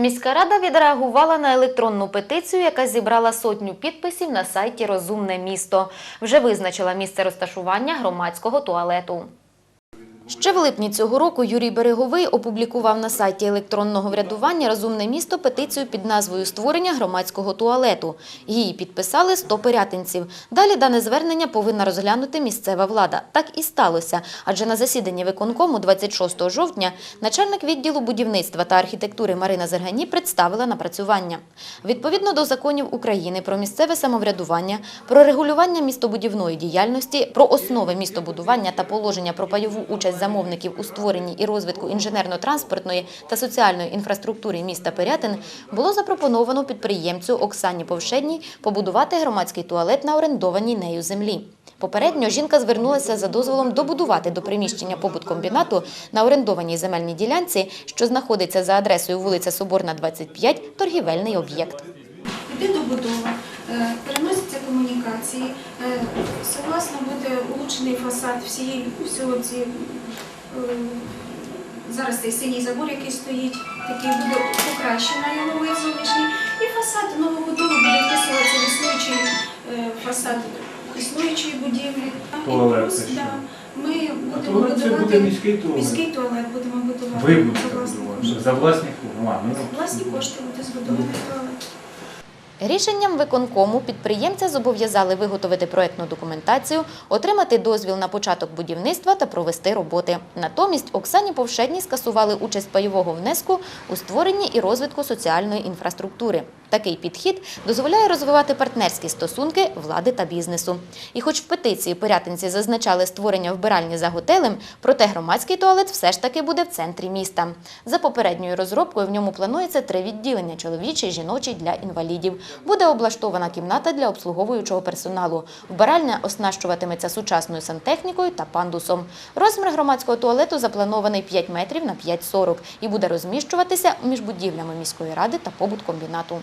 Міська рада відреагувала на електронну петицію, яка зібрала сотню підписів на сайті Розумне місто. Вже визначила місце розташування громадського туалету. Ще в липні цього року Юрій Береговий опублікував на сайті електронного врядування Розумне місто петицію під назвою Створення громадського туалету. Її підписали 100 пирятинців. Далі дане звернення повинна розглянути місцева влада. Так і сталося, адже на засіданні виконкому 26 жовтня начальник відділу будівництва та архітектури Марина Зергані представила напрацювання. Відповідно до законів України про місцеве самоврядування, про регулювання містобудівної діяльності, про основи містобудування та положення про пайову участь замовників у створенні і розвитку інженерно-транспортної та соціальної інфраструктури міста Пирятин було запропоновано підприємцю Оксані Повшедній побудувати громадський туалет на орендованій нею землі. Попередньо жінка звернулася за дозволом добудувати до приміщення побуткомбінату на орендованій земельній ділянці, що знаходиться за адресою вулиця Соборна, 25, торгівельний об'єкт. Йде добудова, переносяться комунікації, е, согласно буде улучшений фасад всієї всього ці, е, зараз цей синій забор, який стоїть, такий буде покращено його вид зовнішній. І фасад новобудови буде вписуватися в існуючий е, фасад існуючої будівлі. І Туалет плюс, це да, ми будемо туалет це буде будувати міський туалет. міський туалет, будемо будувати. Ви будете за будувати. кошти. За власні кошти. А, ну, Власні кошти буде збудований туалет. Рішенням виконкому підприємця зобов'язали виготовити проєктну документацію, отримати дозвіл на початок будівництва та провести роботи. Натомість Оксані Повшедній скасували участь пайового внеску у створенні і розвитку соціальної інфраструктури. Такий підхід дозволяє розвивати партнерські стосунки влади та бізнесу. І хоч в петиції порятинці зазначали створення вбиральні за готелем, проте громадський туалет все ж таки буде в центрі міста. За попередньою розробкою в ньому планується три відділення – чоловічий, жіночий для інвалідів. Буде облаштована кімната для обслуговуючого персоналу. Вбиральня оснащуватиметься сучасною сантехнікою та пандусом. Розмір громадського туалету запланований 5 метрів на 5,40 і буде розміщуватися між будівлями міської ради та побуткомбінату.